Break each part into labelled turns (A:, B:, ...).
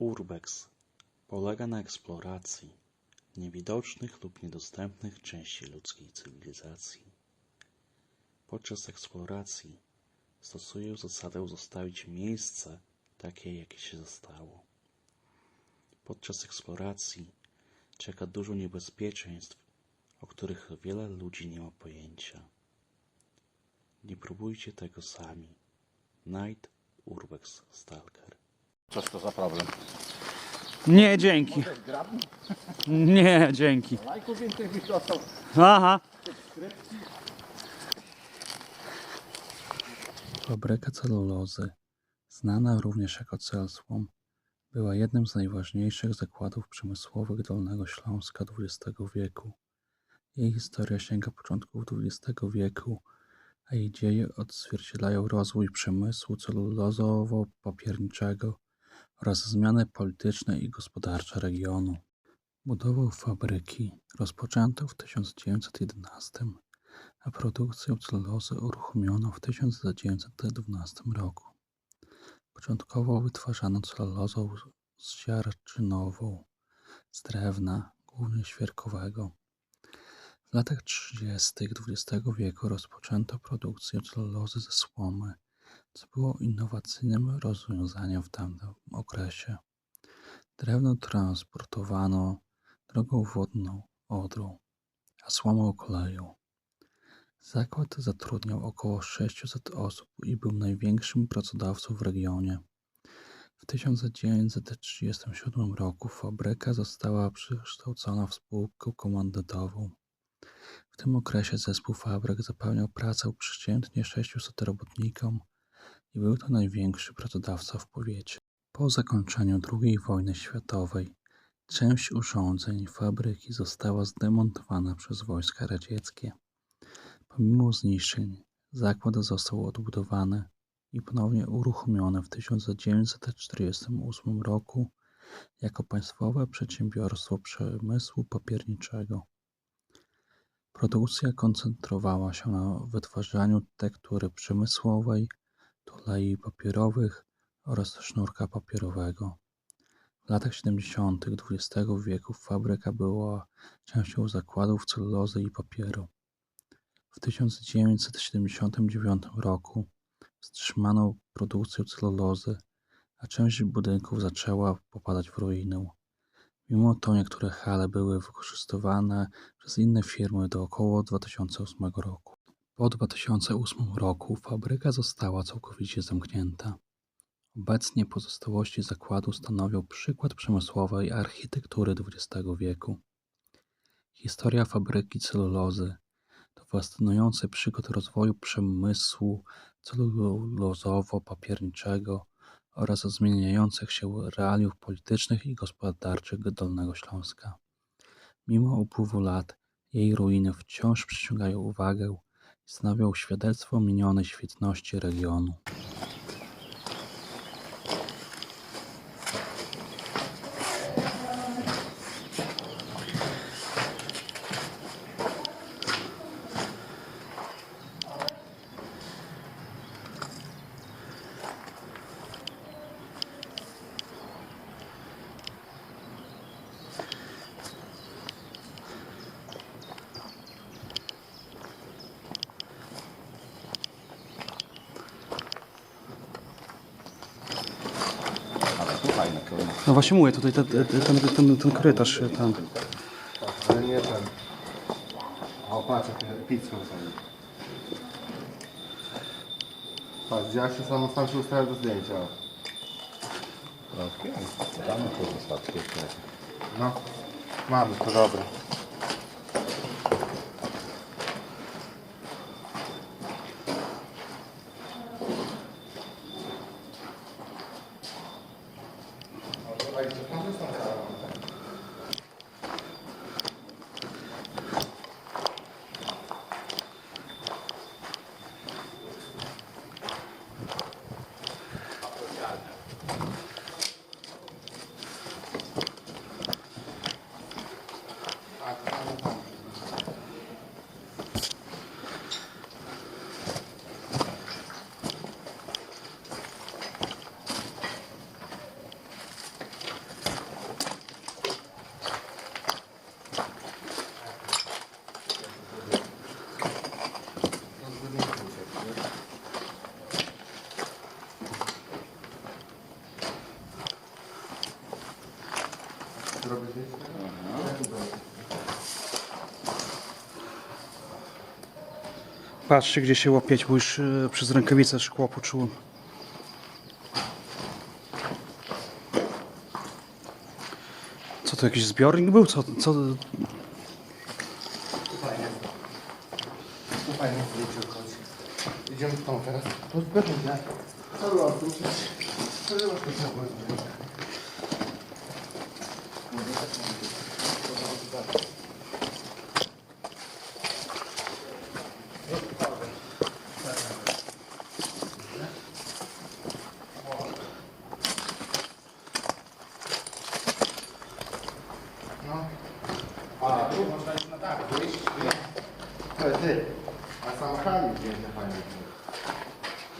A: Urbex polega na eksploracji niewidocznych lub niedostępnych części ludzkiej cywilizacji. Podczas eksploracji stosuje zasadę zostawić miejsce takie, jakie się zostało. Podczas eksploracji czeka dużo niebezpieczeństw, o których wiele ludzi nie ma pojęcia. Nie próbujcie tego sami. Night Urbex Stalker.
B: Cóż to za problem?
C: Nie, dzięki. Nie, dzięki.
B: Lajków więcej byś dostał.
C: Aha.
D: Fabryka celulozy, znana również jako Celsłom, była jednym z najważniejszych zakładów przemysłowych Dolnego Śląska XX wieku. Jej historia sięga początków XX wieku, a jej dzieje odzwierciedlają rozwój przemysłu celulozowo-papierniczego oraz zmiany polityczne i gospodarcze regionu. Budowę fabryki rozpoczęto w 1911 a produkcję celulozy uruchomiono w 1912 roku. Początkowo wytwarzano celulozę zsiarczynową z drewna, głównie świerkowego. W latach 30. XX wieku rozpoczęto produkcję celulozy ze słomy, co było innowacyjnym rozwiązaniem w tamtym okresie. Drewno transportowano drogą wodną Odrą, a słomę koleją. Zakład zatrudniał około 600 osób i był największym pracodawcą w regionie. W 1937 roku fabryka została przekształcona w spółkę komandytową. W tym okresie zespół fabryk zapewniał pracę przeciętnie 600 robotnikom i był to największy pracodawca w powiecie. Po zakończeniu II wojny światowej część urządzeń fabryki została zdemontowana przez wojska radzieckie. Pomimo zniszczeń, zakład został odbudowany i ponownie uruchomiony w 1948 roku jako państwowe przedsiębiorstwo przemysłu papierniczego. Produkcja koncentrowała się na wytwarzaniu tektury przemysłowej, tulei papierowych oraz sznurka papierowego. W latach 70. XX wieku fabryka była częścią zakładów celulozy i papieru. W 1979 roku wstrzymano produkcję celulozy, a część budynków zaczęła popadać w ruinę. Mimo to niektóre hale były wykorzystywane przez inne firmy do około 2008 roku. Po 2008 roku fabryka została całkowicie zamknięta. Obecnie pozostałości zakładu stanowią przykład przemysłowej architektury XX wieku. Historia fabryki celulozy to fascynujący przykład rozwoju przemysłu celulozowo-papierniczego oraz zmieniających się realiów politycznych i gospodarczych Dolnego Śląska. Mimo upływu lat, jej ruiny wciąż przyciągają uwagę stanowią świadectwo minionej świetności regionu.
B: Ale tu fajne kierunek.
C: No właśnie mówię, tutaj ten, ten, ten, ten, ten korytarz tam.
E: Ale nie ten. O, patrz, pizzą sobie. Patrz, jak się sam, sam się ustawia do zdjęcia.
B: Okej, damy to wystarczy.
E: No, mamy, to dobre. Um,
C: Patrzcie, gdzie się łapieć, bo już e, przez rękawicę szkło poczułem. Co to, jakiś zbiornik był? Co, co,
E: fajnie. Fajnie. Idziemy w tą teraz. Nie? Co było? Co było? Co było A, tu można iść na dach, wyjść. Ale ty, a samochodami zdjęcia fajnie.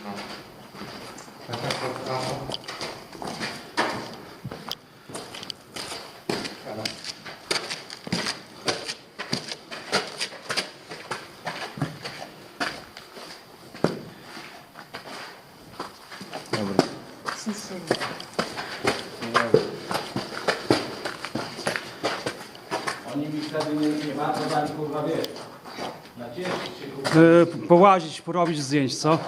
E: No. Tak, tak, tak, tak. Dobra.
B: Oni mi wtedy nie, nie bardzo dali kurwa wiesz. Nacieszyć się kurwa.
C: e, połazić, porobić zdjęć, co?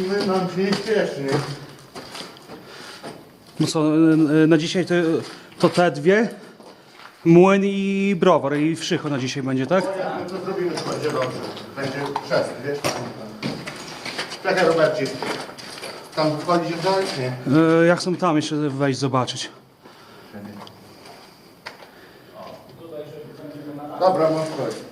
E: My nam się nie śpieszy, nie?
C: No co, e, e, na dzisiaj to, to te dwie, młyn i browar i wszycho na dzisiaj będzie, tak?
E: My to zrobimy, to będzie dobrze. Będzie chrzest, wiesz? Czekaj Robercie. Tam wchodzić w dole, czy nie?
C: E, jak są tam jeszcze wejść zobaczyć.
E: Dobra, możesz wchodzić.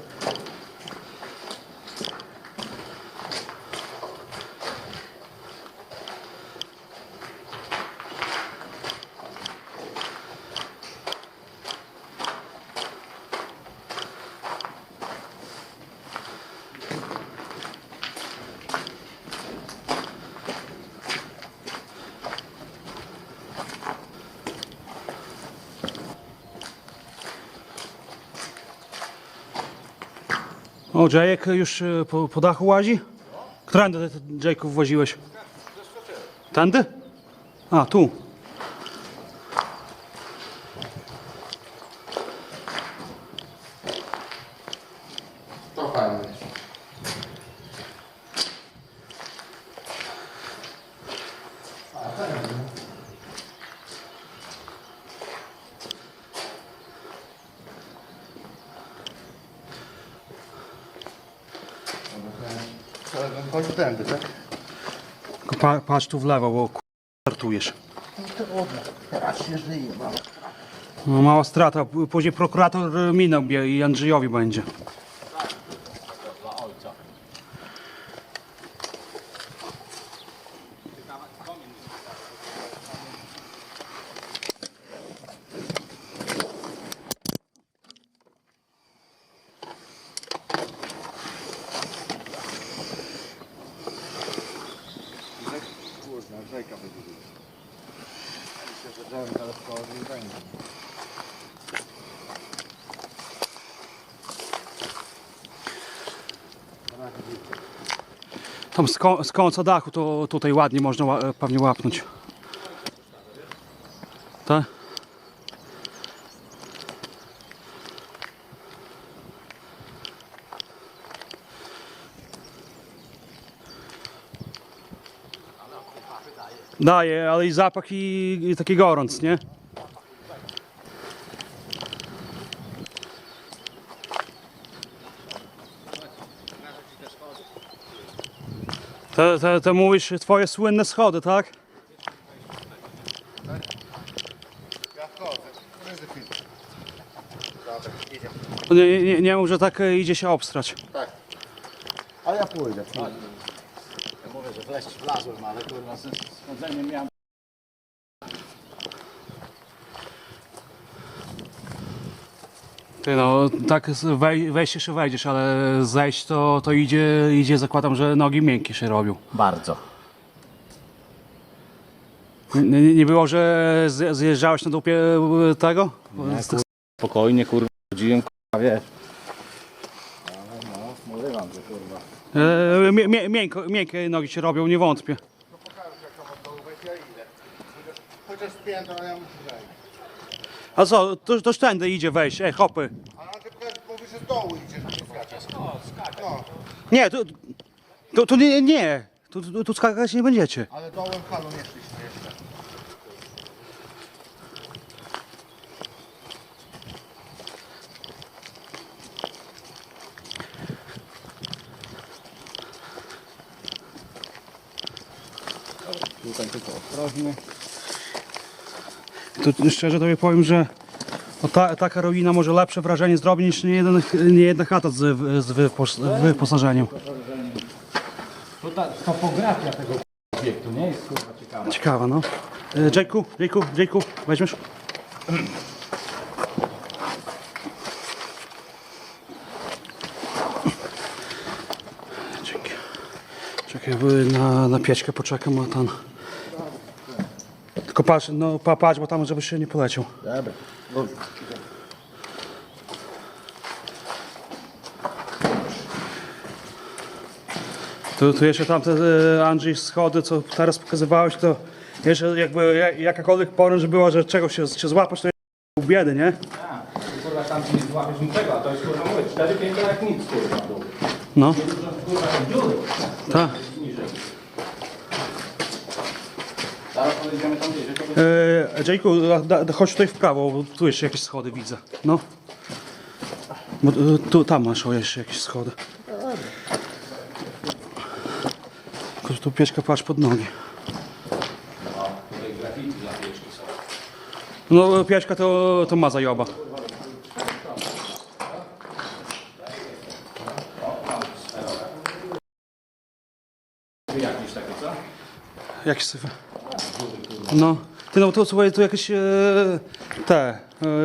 C: O, Jayek już e, po, po dachu łazi? Którędy ty, Jayków woziłeś? Tędy? A, tu.
E: Chodził tędy, tak?
C: Tylko Pa, patrz tu w lewo, bo ku- startujesz.
E: Teraz się żyje, mam.
C: No, mała strata. Później prokurator minął i Andrzejowi będzie. Tam z, ko- z końca dachu to tutaj ładnie można pewnie łapnąć. Tak? Daje, ale i zapach i, i taki gorąc, nie? To, to, to mówisz twoje słynne schody, tak?
E: Ja wchodzę. Dobra, idziemy.
C: Nie, nie, nie mów, że tak e, idzie się obstrać.
E: Tak. Ale ja pójdę.
B: Ja mówię, że wleść wlazłem, ale kurwa z schodzeniem miałem.
C: Ty no, tak wej, wejść jeszcze wejdziesz, ale zejść to, to idzie, idzie, zakładam, że nogi miękkie się robią.
B: Bardzo.
C: Nie, nie, było, że zjeżdżałeś na dupie e, tego? Z tych-
B: Spokojnie kurwa, chodziłem kurwa, wiesz. No, kurwa.
C: E, mie, mie, miękko, miękkie nogi się robią, nie wątpię.
E: Pokażę jak to to wejść, ja idę. Chociaż, chociaż spięta, ale ja muszę zejść.
C: A co, to, to tędy idzie wejść, ej, hopy.
E: Ale na przykład mówi, że z dołu idziesz, nie skaczesz. No,
C: Nie, tu, tu, tu nie, nie. Tu, tu, tu skakać nie będziecie.
E: ale dołem halu nie szliśmy jeszcze.
B: Tutaj tylko ostrożnie.
C: Tu szczerze tobie powiem, że no ta, taka ruina może lepsze wrażenie zrobić niż nie, jeden, nie jedna chata z, z wypos, wyposażeniem.
B: To ta topografia tego obiektu nie jest kurwa ciekawa.
C: Ciekawe, no. E, Jake'u, Jake'u, Jake'u, weźmiesz? Dzięki. Czekaj, na, na pieczkę poczekam, a tam... Patrz, no pa, patrz, bo tam żebyś się nie poleciał.
B: Dobra.
C: Tu, tu jeszcze tamte e, Andrzej schody, co teraz pokazywałeś, to jeszcze jakby ja- jakakolwiek poręcz była, że czegoś się, się złapać, to jest biedy, nie?
B: A, kurwa tam nie złapiesz niczego, a to jest kurwa mówię, 4 piętra jak nic kurwa dół.
C: No,
B: Kurwa dziury.
C: tak.
B: Niżej. Zaraz podejdziemy tam gdzieś, to
C: E, chodź tutaj w prawo, bo tu jeszcze jakieś schody widzę. No. Bo, e, tu, tam masz o, jeszcze jakieś schody. Tylko tu pieczka patrz pod nogi. No pieczka to, to ma zajoba.
B: Jakieś takie, co?
C: Jakieś syfy. No. Ty no to słuchaj, tu jakieś e, te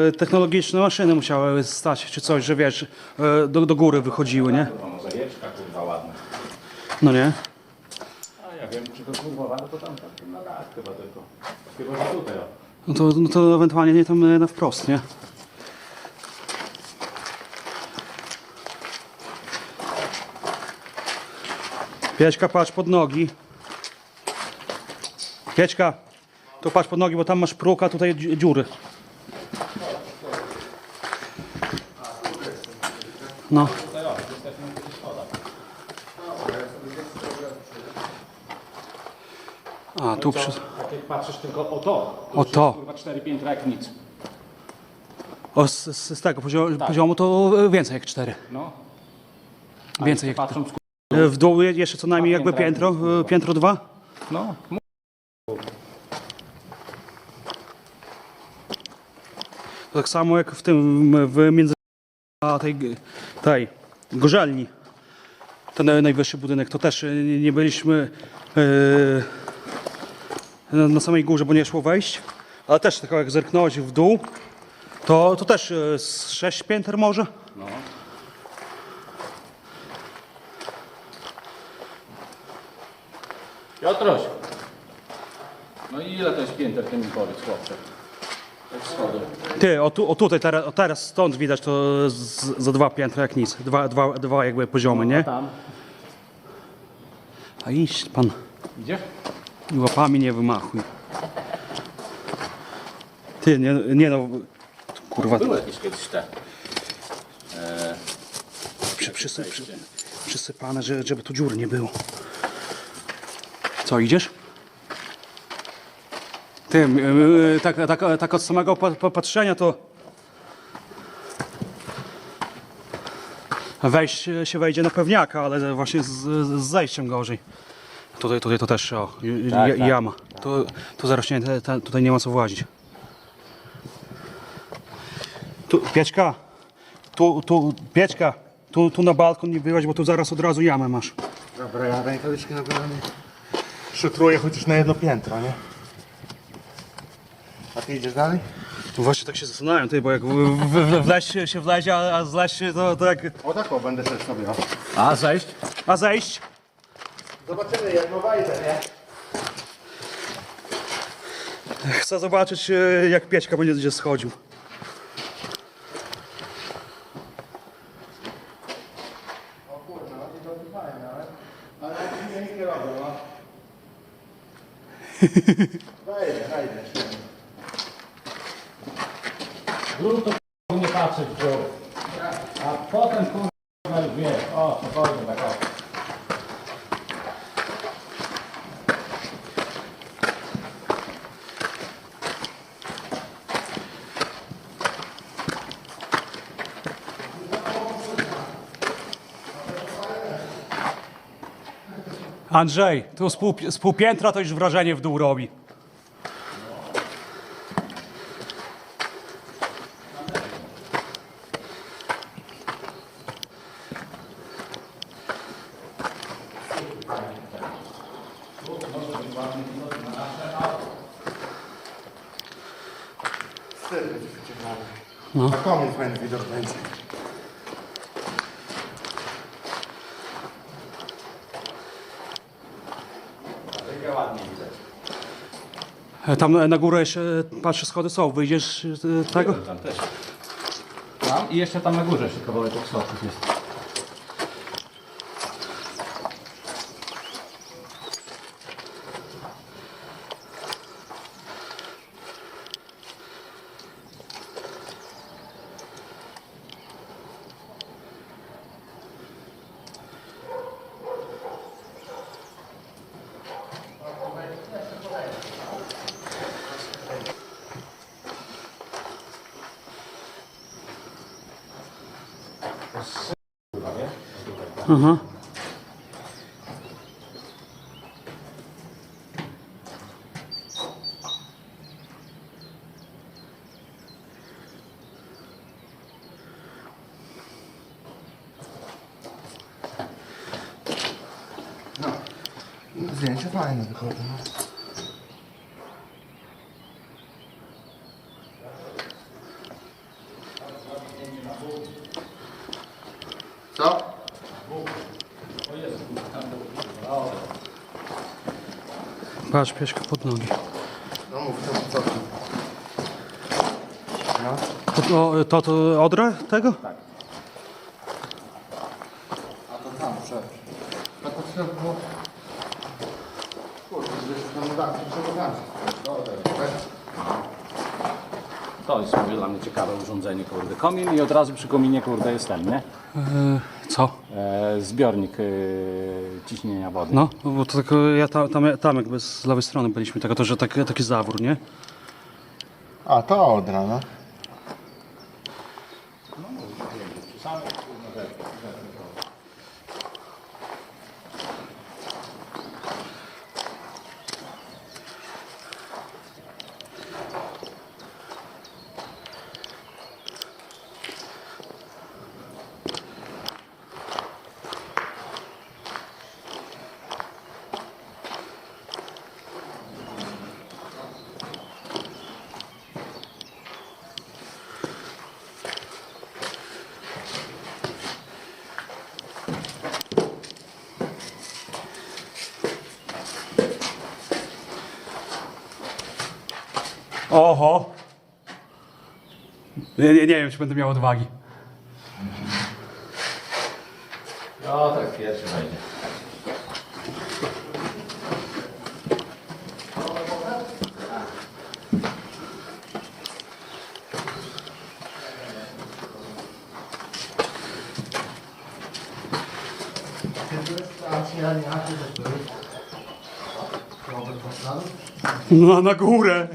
C: e, technologiczne maszyny musiały stać, czy coś, że wiesz, e, do, do góry wychodziły, nie?
B: Kurwa, mozaieczka kurwa ładna.
C: No nie?
B: A ja wiem, czy to kurwa ładne, to tam, tam na dach chyba tylko. Chyba, że tutaj, o.
C: No to, no to ewentualnie nie tam e, na wprost, nie? Piećka, patrz pod nogi. Piećka, tu patrz pod nogi, bo tam masz próg, a tutaj dzi- dziury. No. A, tu przy...
B: Tak jak patrzysz tylko o to.
C: O to.
B: Kurwa 4 piętra jak nic.
C: O, z, z, z tego poziomu, poziomu to e, więcej jak cztery.
B: No.
C: Więcej jak
B: Patrząc
C: E, W dół je- jeszcze co najmniej jakby piętro, e, piętro dwa.
B: No.
C: Tak samo jak w tym, w między a tej, tej gorzelni. Ten naj- najwyższy budynek, to też e, nie byliśmy e, na- samej górze, bo nie szło wejść. Ale też tylko jak zerknąłeś w dół, to, to też e, z sześć pięter może.
B: No. Piotruś. No i ile to jest pięter, ty mi powiedz, chłopcze?
C: Ty, o, tu, o tutaj, teraz, o teraz stąd widać to z, za dwa piętra jak nic. Dwa, dwa, dwa jakby poziomy, nie?
B: Tam.
C: A iść pan,
B: Idziesz?
C: i łapami nie wymachuj. Ty, nie, nie no, kurwa,
B: Były jakieś kiedyś te.
C: przy, przysy, przy, przysypane, że, żeby tu dziur nie było. Co, idziesz? Ty, y, y, tak, tak, tak od samego pa- popatrzenia to... Wejść się wejdzie na pewniaka, ale właśnie z, z zejściem gorzej. Tutaj, tutaj to też, o,
B: Tak,
C: ja-
B: tak.
C: jama. Tu, tu zarośnięte, te- tutaj nie ma co włazić. Tu, Pieczka, tu, tu, Pieczka, tu, tu na balkon nie wyłaź, bo tu zaraz od razu jamę masz.
E: Dobra, ja rękawiczki na pewno nie szutruję chociaż na jedno piętro, nie? A ty idziesz dalej?
C: Tu właśnie tak się zastanawiam, ty, bo jak w, w, w, wleźć się- się wlezie, a, a zleźć się to, jak...
E: O tak o, będę też sobie. o.
B: A, zejść?
C: A zejść?
E: Zobaczymy jak no wejdę, nie?
C: Chcę zobaczyć, e, jak Piećka będzie gdzie schodził.
E: O no to fajne, ale... Ale nie no. Wejdę, wejdę. śmiało.
B: Zrób to kurwa, nie patrzeć w dół. A potem kurwa już wiesz, o spokojnie tak o.
C: Andrzej, tu z pół, z pół piętra to już wrażenie w dół robi.
E: Styl będzie wyciągany. No. Na komin fajny widok będzie.
C: E, Tam e, na górę jeszcze e, patrzę, schody są. Wyjdziesz e, tego?
B: Tam też. Tam i jeszcze tam na górze jeszcze kawałek tych schodów jest.
C: Aha.
E: Zdjęcie fajne wychodzą. No. Co?
C: Patrz, pieszka pod nogi.
E: No mów, co, co? No.
C: To, to, to, odra tego?
E: A to tam, przed. A to trzeba było... Kurde, gdzieś tam dam, trzeba dam. Dobra, tak.
B: To jest mówię, dla mnie ciekawe urządzenie, kurde. Komin i od razu przy kominie, kurde, jest ten, nie?
C: E, co?
B: E, zbiornik e, ciśnienia wody.
C: No, bo to tylko ja tam, tam, tam jakby z lewej strony byliśmy tego, to że taki, taki zawór, nie?
E: A, to odra, no.
C: Oho! Nie, nie, nie wiem, czy będę miał odwagi.
B: No tak, pierwszy wejdzie.
C: No, na górę!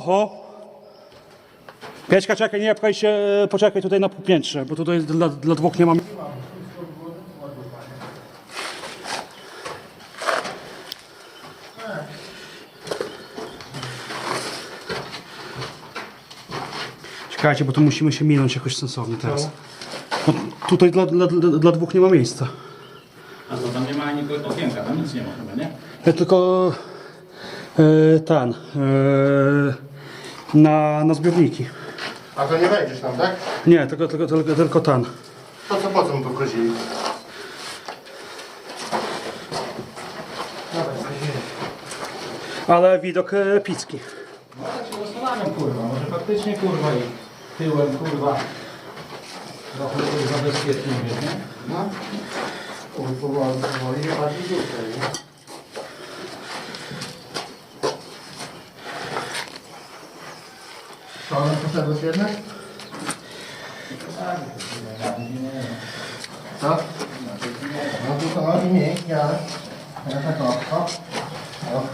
C: Oho! Pieczka, czekaj, nie pchaj się, poczekaj tutaj na półpiętrze, bo tutaj dla, dla dwóch nie mam. Czekajcie, bo tu musimy się minąć jakoś sensownie teraz. No, tutaj dla, dla, dla, dwóch nie ma miejsca.
B: A to tam nie ma ani okienka, tam nic nie ma chyba, nie?
C: Ja tylko e, ten, e, na, na zbiorniki.
E: A to nie wejdziesz tam, tak?
C: Nie, tylko, tylko, tylko, tylko ten.
E: To co, po co mu tu wchodzili?
C: Ale widok e, epicki.
B: No tak się zastanawiam, kurwa, może faktycznie, kurwa, i tyłem, kurwa. Trochę to zabezpieczenie, nie?
E: No. Powoli, powoli, bardziej tutaj, nie? Co, on poszedł jednak? Co? No to to nogi miękkie, ale... Ja tak o, o. O.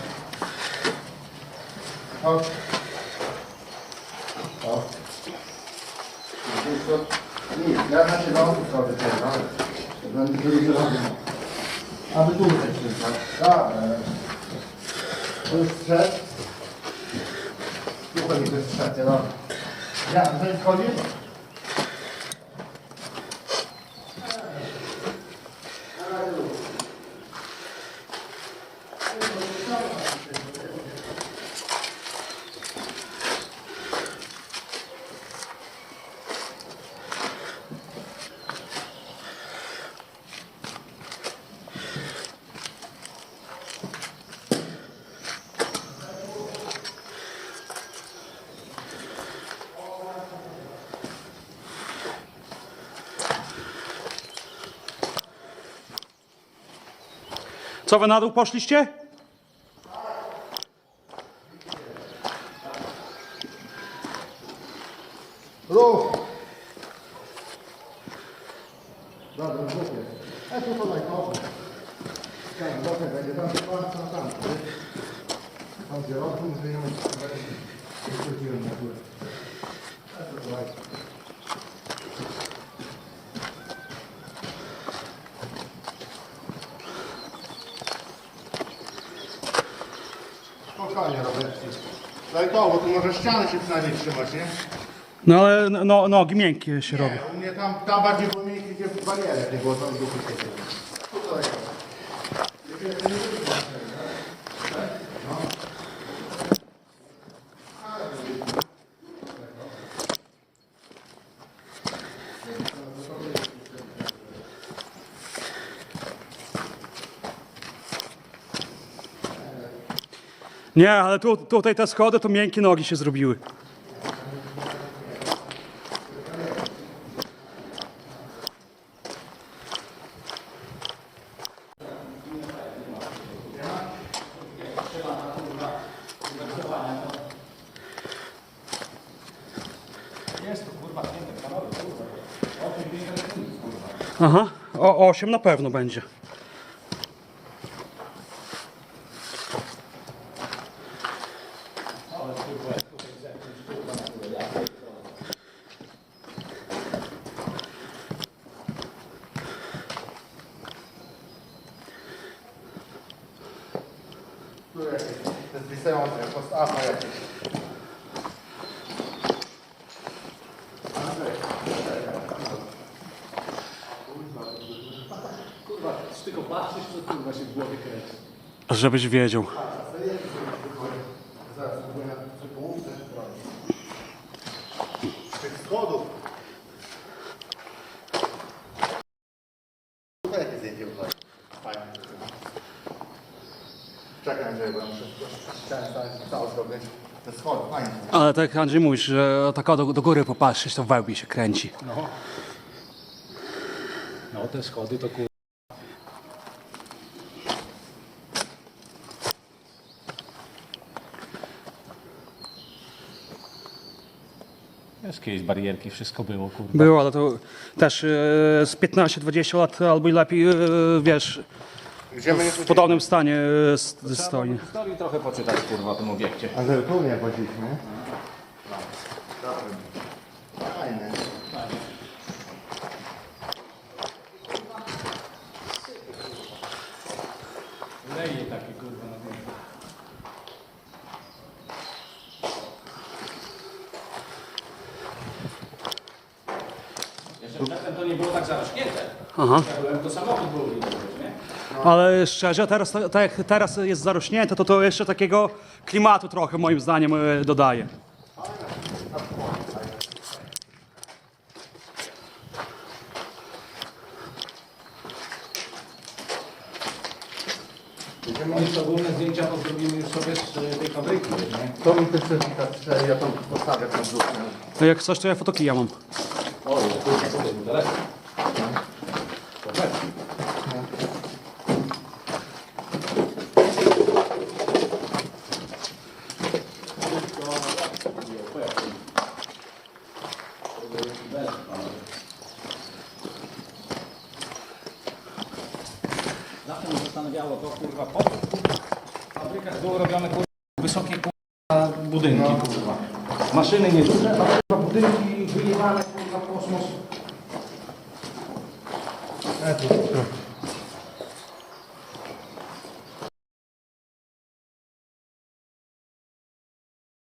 E: O. O. Nic, ja na się nogi sobie teraz. Będę drugi robił. Aby tutaj wszystko. Tak. e, To jest strzec. Tutaj mi to jest strzec, no. Ja, to jest chodzi?
C: Co wy na dół poszliście?
E: Ruch! Dobra, głupie. A tu to najgorzej. Tak, dobra, będzie tam pan co tam. Tam gdzie robią, zmieniamy. Wychodziłem na górę. A to słuchajcie. Spokojnie, Robercie. Daj to, bo tu może ściany się przynajmniej trzymać, nie?
C: No ale no, nogi miękkie się robią.
E: Nie, u mnie tam, tam bardziej było miękkie, gdzie barierę nie było, tam dupy się Tutaj.
C: Nie, ale tu, tutaj te schody to miękkie nogi się zrobiły. Aha, o 8 na pewno będzie.
E: Tu jakieś, to jest wystające, postawa jakieś.
C: Żebyś wiedział.
E: Zaraz, spróbuję na przy połówce. Z tych schodów. Zdjęcie. Czekaj, Andrzej, bo ja muszę chciałem stać cały zrobić. Te schody, fajnie.
C: Ale tak Andrzej mówisz, że tak do, do góry popatrzeć, to wełbie się kręci.
B: No te schody to kur... Jest kiedyś barierki, wszystko było, kurwa.
C: Było, ale to też e, z 15-20 lat albo i lepiej, e, wiesz,
E: Idziemy nie
C: w podobnym stanie e, s- stoi.
B: historii trochę poczytać, kurwa, o tym obiekcie.
E: A że tu nie chodziliśmy? Fajne.
B: Leje takie, kurwa, na górze. Jeszcze przedtem to nie było tak zarośnięte.
C: Aha.
B: To samochód był?
C: Ale szczerze, teraz, tak jak teraz jest zarośnięte, to to jeszcze takiego klimatu trochę moim zdaniem e, dodaje.
B: No i ogólne zdjęcia to zrobimy już sobie z y, tej fabryki, nie?
E: To mi też certyfikat ja to postawię tam
C: jak coś, to ja fotokija mam.
B: Co to jest?